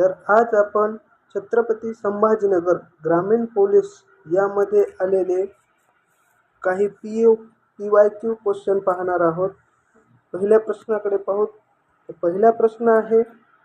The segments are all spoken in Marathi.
तर आज आपण छत्रपती संभाजीनगर ग्रामीण पोलीस यामध्ये आलेले काही P U P Y Q question पाहणार आहोत. पहिल्या प्रश्नाकडे पाहू. पहिला प्रश्न आहे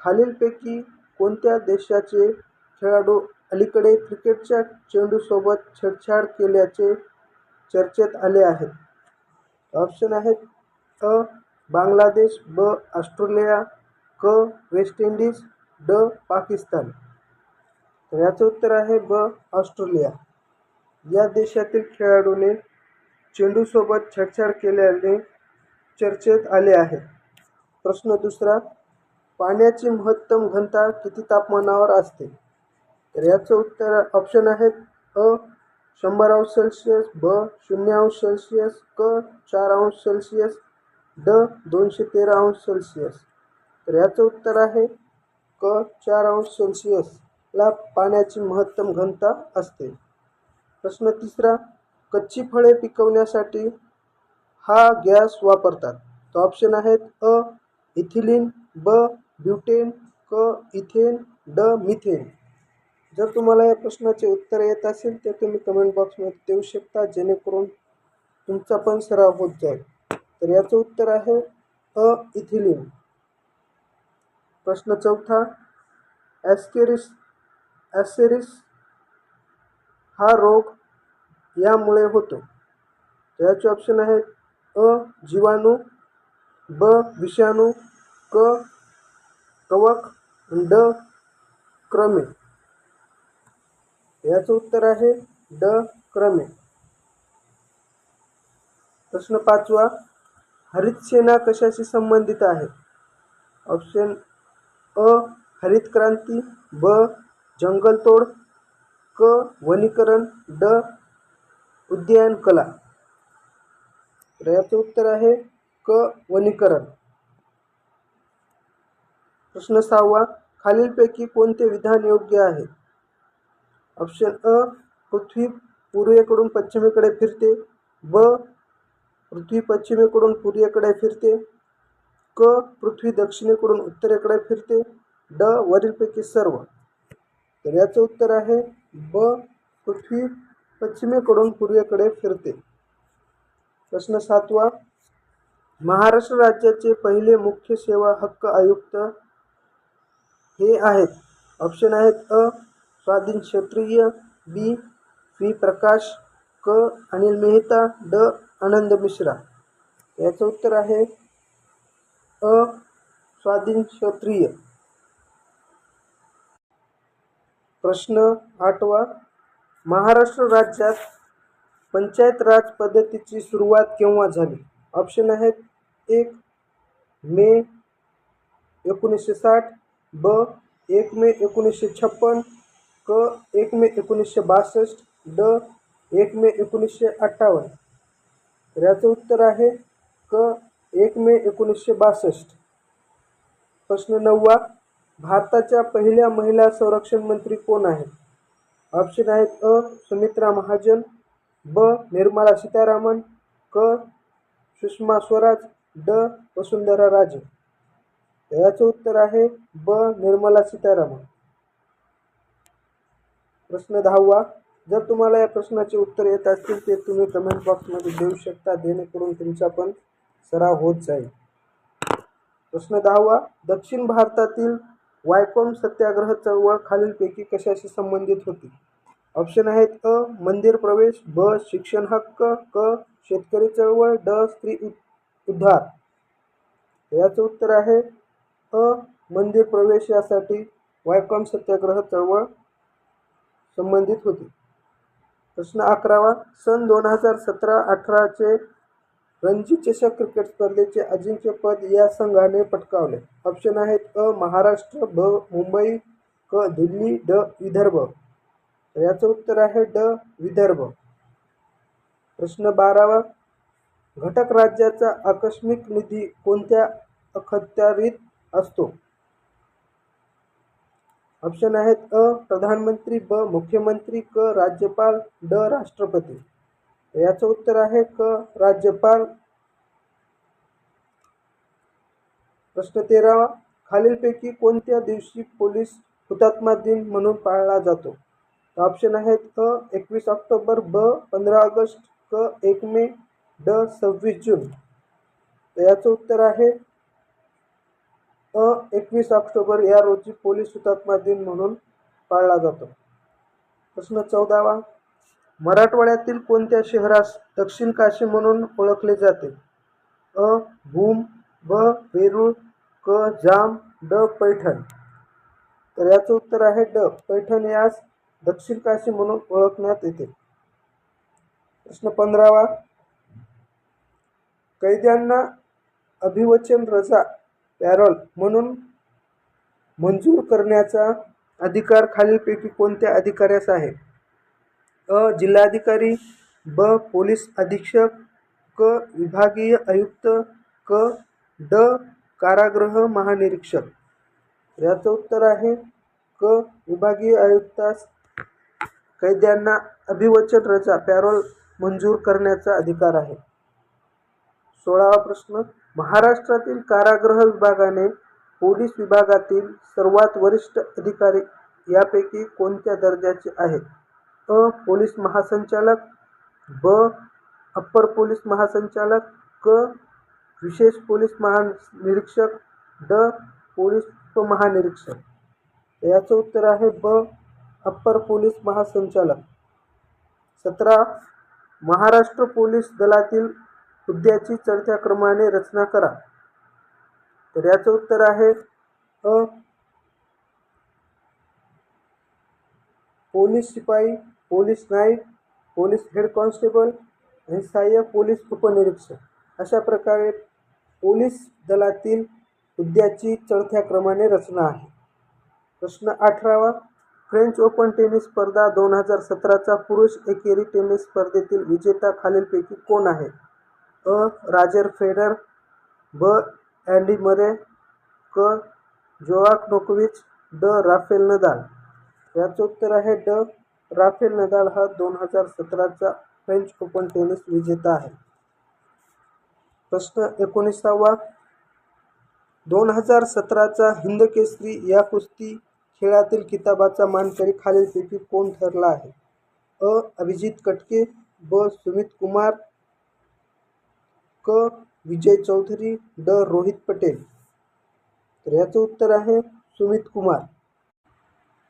खालीलपैकी कोणत्या देशाचे खेळाडू अलीकडे क्रिकेटच्या चेंडूसोबत छेडछाड केल्याचे चर्चेत आले आहेत? ऑप्शन आहेत अ बांगलादेश ब ऑस्ट्रेलिया क वेस्ट इंडिज ड पाकिस्तान. तर याचं उत्तर आहे ब ऑस्ट्रेलिया. या देशातील खेळाडूने चेंडूसोबत छेडछाड केल्याने चर्चेत आले आहे. प्रश्न दुसरा पाण्याची महत्तम घनता किती तापमानावर असते? तर याचं उत्तर ऑप्शन आहेत अ शंभर अंश सेल्सिअस ब शून्य अंश सेल्सिअस क चार अंश सेल्सिअस ड दोनशे तेरा अंश सेल्सिअस तर याचं उत्तर आहे क चार अंश सेल्सिअसला पाण्याची महत्तम घनता असते. प्रश्न तिसरा कच्ची फळे पिकवण्यासाठी हा गॅस वापरतात. तर ऑप्शन आहेत अ इथिलिन ब ब्युटेन क इथेन ड मिथेन. जर तुम्हाला या प्रश्नाचे उत्तर येत असेल तर तुम्ही कमेंट बॉक्समध्ये देऊ शकता जेणेकरून तुमचा पण सराव होत जाईल. तर याचं उत्तर आहे अ इथिलिन. प्रश्न चौथा ॲस्केरिस ॲसेरिस हा रोग यामुळे होतो. त्याचे ऑप्शन आहेत अ जीवाणू ब विषाणू क कवक ड क्रमे. याचं उत्तर आहे ड क्रमे. प्रश्न पाचवा हरितसेना कशाशी संबंधित आहे? ऑप्शन अ हरित क्रांती ब जंगलतोड क वनीकरण ड उद्यान कला. तर याचं उत्तर आहे क वनीकरण. प्रश्न सहावा खालीलपैकी कोणते विधान योग्य आहे? ऑप्शन अ पृथ्वी पूर्वेकडून पश्चिमेकडे फिरते. ब पृथ्वी पश्चिमेकडून पूर्वेकडे फिरते. क पृथ्वी दक्षिणेकडून उत्तरेकडे फिरते. ड वरीलपैकी सर्व. तर याचं उत्तर आहे ब पृथ्वी पश्चिमेकडून पूर्वेकडे फिरते. प्रश्न सातवा. महाराष्ट्र राज्याचे पहिले मुख्य सेवा हक्क आयुक्त हे आहेत. ऑप्शन आहेत अ स्वाधीन क्षत्रिय बी व्ही प्रकाश क अनिल मेहता ड आनंद मिश्रा. याचं उत्तर आहे अ स्वाधीन क्षत्रिय प्रश्न आठवा. महाराष्ट्र राज्यात पंचायत राज पद्धतीची सुरुवात केव्हा झाली? ऑप्शन आहेत एक मे एकोणीसशे साठ ब एक मे एकोणीसशे छप्पन क एक मे एकोणीसशे बासष्ट ड एक मे एकोणीसशे अठ्ठावन्न. तर याचं उत्तर आहे क एक मे एकोणीसशे बासष्ट. प्रश्न नववा भारताच्या पहिल्या महिला संरक्षण मंत्री कोण आहेत? ऑप्शन आहेत अ सुमित्रा महाजन ब निर्मला सीतारामन क सुषमा स्वराज ड वसुंधरा राजे. याचं उत्तर आहे ब निर्मला सीतारामन. प्रश्न दहावा जर तुम्हाला या प्रश्नाचे उत्तर येत असतील ते तुम्ही कमेंट बॉक्समध्ये देऊ शकता जेणेकरून तुमचा पण सराव होत जाईल. प्रश्न दहावा दक्षिण भारतातील वायकोम सत्याग्रह चळवळ खालीलपैकी कशाशी संबंधित होती? ऑप्शन आहेत अ मंदिर प्रवेश ब शिक्षण हक्क क शेतकरी चळवळ ड स्त्री उद्धार. याचं उत्तर आहे अ मंदिर प्रवेश यासाठी वायकॉम सत्याग्रह चळवळ संबंधित होती. प्रश्न अकरावा सन दोन हजार सतरा अठराचे रणजी चषक क्रिकेट स्पर्धेचे अजिंक्यपद या संघाने पटकावले. ऑप्शन आहेत अ महाराष्ट्र ब मुंबई क दिल्ली ड विदर्भ. तर याचं उत्तर आहे ड विदर्भ. प्रश्न बारावा. घटक राज्याचा आकस्मिक निधी कोणत्या अखत्यारीत असतो? ऑप्शन आहेत अ प्रधानमंत्री ब मुख्यमंत्री क राज्यपाल ड राष्ट्रपती. याचं उत्तर आहे क राज्यपाल. प्रश्न तेरावा खालीलपैकी कोणत्या दिवशी पोलीस हुतात्मा दिन म्हणून पाळला जातो? ऑप्शन आहेत अ एकवीस ऑक्टोबर ब पंधरा ऑगस्ट क एक मे ड सव्वीस जून. तर याचं उत्तर आहे अ एकवीस ऑक्टोबर या रोजी पोलीस हुतात्मा दिन म्हणून पाळला जातो. प्रश्न चौदावा मराठवाड्यातील कोणत्या शहरास दक्षिण काशी म्हणून ओळखले जाते? अ भूम ब वेरूळ क जाम ड पैठण. तर याचं उत्तर आहे ड. पैठण यास दक्षिण काशी म्हणून ओळखण्यात येते. प्रश्न पंधरावा. कैद्यांना अभिवचन रजा पॅरोल म्हणून मंजूर करण्याचा अधिकार खालीलपैकी कोणत्या अधिकाऱ्यास आहे? अ जिल्हाधिकारी ब पोलीस अधीक्षक क विभागीय आयुक्त क ड कारागृह महानिरीक्षक. याचं उत्तर आहे क विभागीय आयुक्तास कैद्यांना अभिवचन रजा पॅरोल मंजूर करण्याचा अधिकार आहे. सोळावा प्रश्न महाराष्ट्रातील कारागृह विभागाने पोलीस विभागातील सर्वात वरिष्ठ अधिकारी यापैकी कोणत्या दर्जाचे आहेत? अ पोलीस महासंचालक ब अप्पर पोलीस महासंचालक क विशेष पोलीस महानिरीक्षक ड पोलीस उपमहानिरीक्षक. याचं उत्तर आहे ब अप्पर पोलीस महासंचालक. सतरा महाराष्ट्र पोलीस दलातील हुद्द्याची चढत्या क्रमाने रचना करा. तर याचं उत्तर आहे अ पोलीस शिपाई पोलीस नाईक पोलीस हेड कॉन्स्टेबल आणि सहाय्यक पोलीस उपनिरीक्षक. अशा प्रकारे पोलीस दलातील हुद्द्याची चढत्या क्रमाने रचना आहे. प्रश्न अठरावा फ्रेंच ओपन टेनिस स्पर्धा दोन हजार सतराचा पुरुष एकेरी टेनिस स्पर्धेतील विजेता खालीलपैकी कोण आहे? अ. राजर फेडर ब. अँडी मरे क. जोआक नोकविच ड. Rafael Nadal. याचं उत्तर आहे ड. राफेल नदाल हा दोन हजार सतराचा फ्रेंच ओपन टेनिस विजेता आहे. प्रश्न एकोणीसावा. दोन हजार सतराचा हिंदकेसरी या कुस्ती खेळातील किताबाचा मानकरी खालीलपैकी कोण ठरला आहे? अ. अभिजित कटके ब. सुमित कुमार क. विजय चौधरी ड. रोहित पटेल. तर याचं उत्तर आहे सुमित कुमार.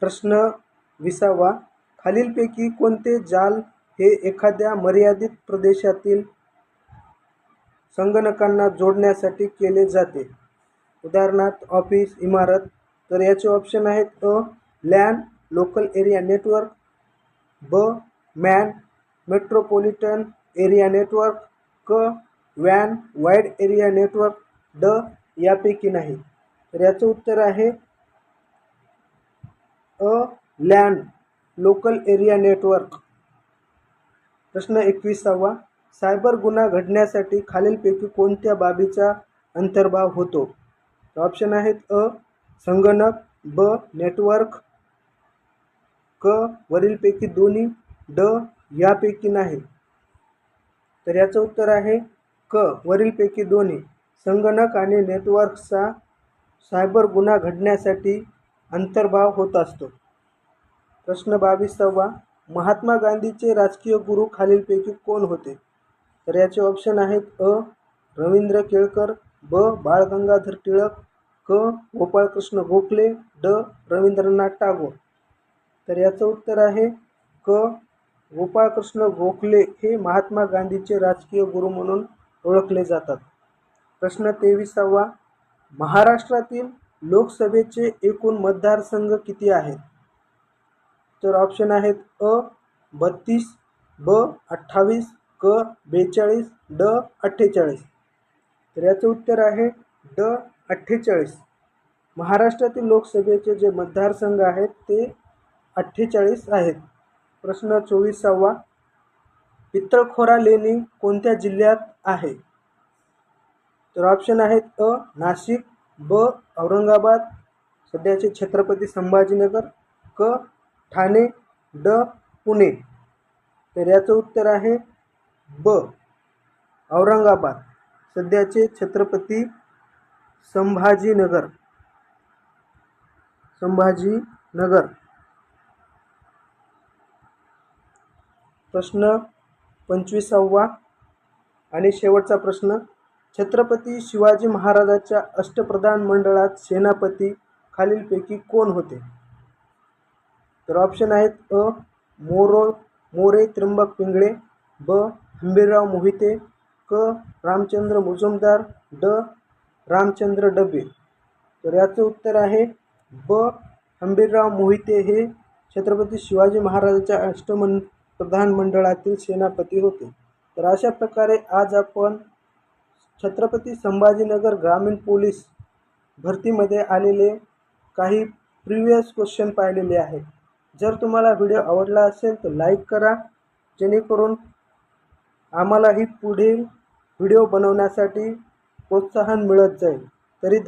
प्रश्न विसावा. खालीलपैकी कोणते जाल हे एखाद्या मर्यादित प्रदेशातील संगणकांना जोडण्यासाठी केले जाते? उदाहरणार्थ ऑफिस इमारत. तर याचे ऑप्शन आहेत अ लॅन लोकल एरिया नेटवर्क ब मॅन मेट्रोपॉलिटन एरिया नेटवर्क क वॅन वाईड एरिया नेटवर्क ड यापैकी नाही. तर याचं उत्तर आहे अ लॅन लोकल एरिया नेटवर्क. प्रश्न एकविसावा सायबर गुन्हा घडण्यासाठी खालीलपैकी कोणत्या बाबीचा अंतर्भाव होतो? ऑप्शन आहेत अ संगणक ब नेटवर्क क वरीलपैकी दोन्ही ड यापैकी नाही. तर याचं उत्तर आहे क वरीलपैकी दोन्ही. संगणक आणि नेटवर्कचा सायबर गुन्हा घडण्यासाठी अंतर्भाव होत असतो. प्रश्न बावीसावा महात्मा गांधीचे राजकीय गुरु खालीलपैकी कोण होते? तर याचे ऑप्शन आहेत अ रवींद्र केळकर ब बाळगंगाधर टिळक क गोपाळकृष्ण गोखले ड रवींद्रनाथ टागोर. तर याचं उत्तर आहे क गोपाळकृष्ण गोखले हे महात्मा गांधीचे राजकीय गुरु म्हणून ओळखले जातात. प्रश्न तेविसावा महाराष्ट्रातील लोकसभेचे एकूण मतदारसंघ किती आहेत? तर ऑप्शन आहेत अ बत्तीस ब अठ्ठावीस क बेचाळीस ड अठ्ठेचाळीस. तर याचं उत्तर आहे ड अठ्ठेचाळीस. महाराष्ट्रातील लोकसभेचे जे मतदारसंघ आहेत ते अठ्ठेचाळीस आहेत. प्रश्न चोवीसावा. पित्तळखोरा लेणी कोणत्या जिल्ह्यात आहे? तर ऑप्शन आहेत अ नाशिक ब औरंगाबाद सध्याचे छत्रपती संभाजीनगर क ठाणे ड पुणे. तर याचं उत्तर आहे ब. औरंगाबाद. सध्याचे छत्रपती संभाजीनगर. संभाजीनगर. प्रश्न पंचवीसावा आणि शेवटचा प्रश्न छत्रपती शिवाजी महाराजाच्या अष्टप्रधान मंडळात सेनापती खालीलपैकी कोण होते? तर ऑप्शन आहेत अ मोरो मोरे त्र्यंबक पिंगळे ब हंबीरराव मोहिते क रामचंद्र मुजुमदार ड रामचंद्र डबे. तर याचं उत्तर आहे ब हंबीरराव मोहिते हे छत्रपती शिवाजी महाराजांच्या अष्टमन प्रधानमंडळातील सेनापती होते. तर अशा प्रकारे आज आपण छत्रपती संभाजीनगर ग्रामीण पोलीस भरतीमध्ये आलेले काही प्रिवियस क्वेश्चन पाहिलेले आहेत. जर तुम्हाला व्हिडिओ आवडला असेल तर लाईक करा जेणेकरून आम्हालाही पुढील व्हिडिओ बनवण्यासाठी प्रोत्साहन मिळत जाईल. तरी